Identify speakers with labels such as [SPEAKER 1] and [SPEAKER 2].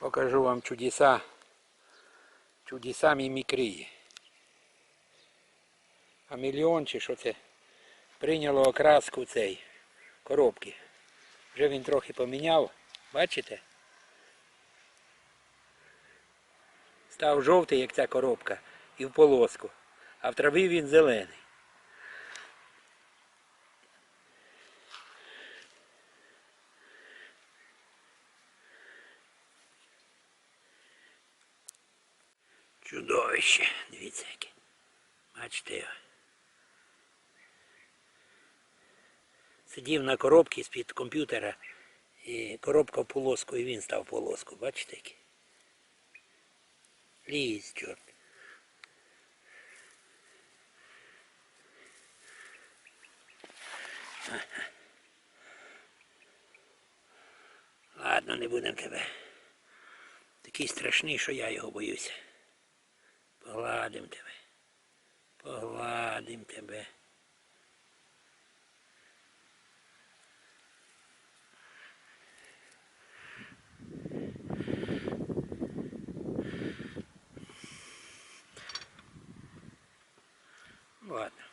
[SPEAKER 1] Покажу вам чудеса. Чудеса мімікрії. А мільйон чи що це? Прийняло окраску цей коробки. Вже він трохи поміняв. Бачите? Став жовтий, як ця коробка, і в полоску. А в траві він зелений. Чудовище. Дивіться яке. Бачите його. Сидів на коробці з-під комп'ютера, і коробка в полоску, і він став полоску. Бачите який? Лізь, чорт. Ладно, не будемо тебе. Такий страшний, що я його боюся. Погладим тебе. Погладим тебе. Ладно.